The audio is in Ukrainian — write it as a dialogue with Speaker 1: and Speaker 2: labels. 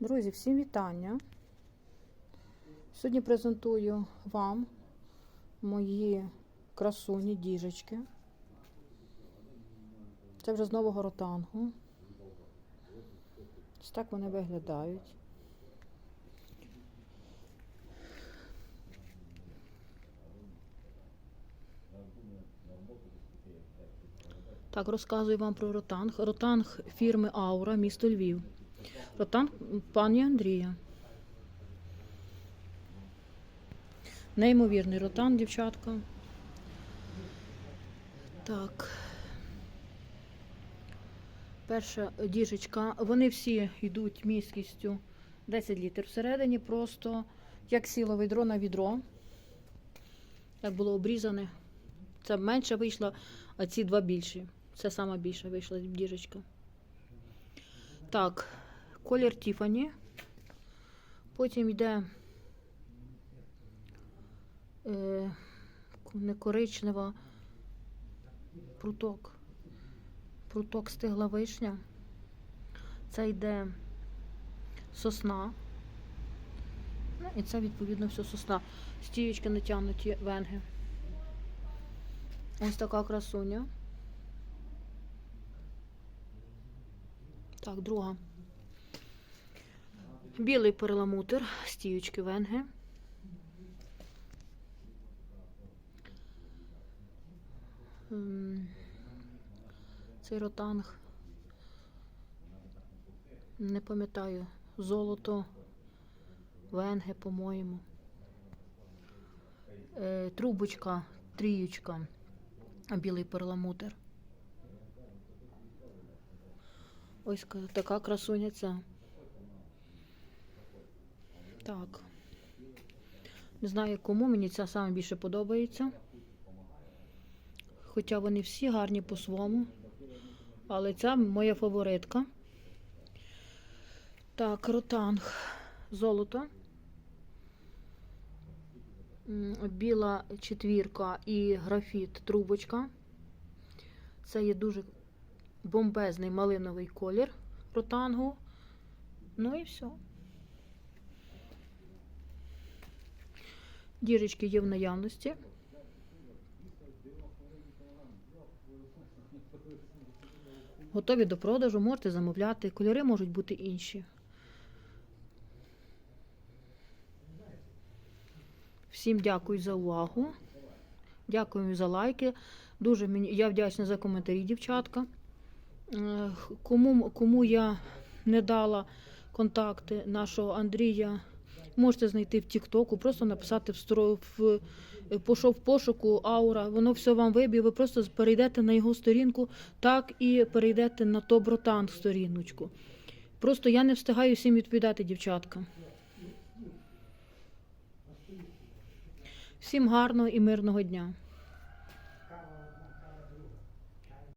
Speaker 1: Друзі, всім вітання. Сьогодні презентую вам мої красуні діжечки. Це вже з нового ротангу. Ось так вони виглядають. Так, розказую вам про ротанг. Ротанг фірми Аура, місто Львів. Ротанг пані Андрія. Неймовірний ротан, дівчатка. Так. Перша діжечка. Вони всі йдуть міськістю 10 літрів. Всередині просто як сіло відро на відро. Як було обрізане. Це менше вийшло, а ці два більші. Це сама більша вийшла діжечка. Так, колір Тіфані. Потім йде е, не коричнева, пруток. Пруток стигла вишня. Це йде сосна. Ну, і це, відповідно, все сосна. Стіючки натягнуті венги. Ось така красуня. Так, друга. Білий перламутр, стіючки венги. Цей ротанг. Не пам'ятаю. Золото, венги, по-моєму. Е, трубочка, тріючка, білий перламутр. Ось така красуня. Так. Не знаю кому, мені ця саме більше подобається. Хоча вони всі гарні по-своєму. Але ця моя фаворитка. Так, ротанг. Золото. Біла четвірка і графіт трубочка. Це є дуже бомбезний малиновий колір ротангу. Ну і все. Дірочки є в наявності. Готові до продажу, можете замовляти. Кольори можуть бути інші. Всім дякую за увагу. Дякую за лайки. Дуже мені я вдячна за коментарі, дівчатка. Е, Кому, кому я не дала контакти нашого Андрія, можете знайти в Тіктоку, просто написати в, стро- в пошов в пошуку аура, воно все вам виб'є. Ви просто перейдете на його сторінку, так і перейдете на то братан сторіночку. Просто я не встигаю всім відповідати, дівчатка. Всім гарного і мирного дня.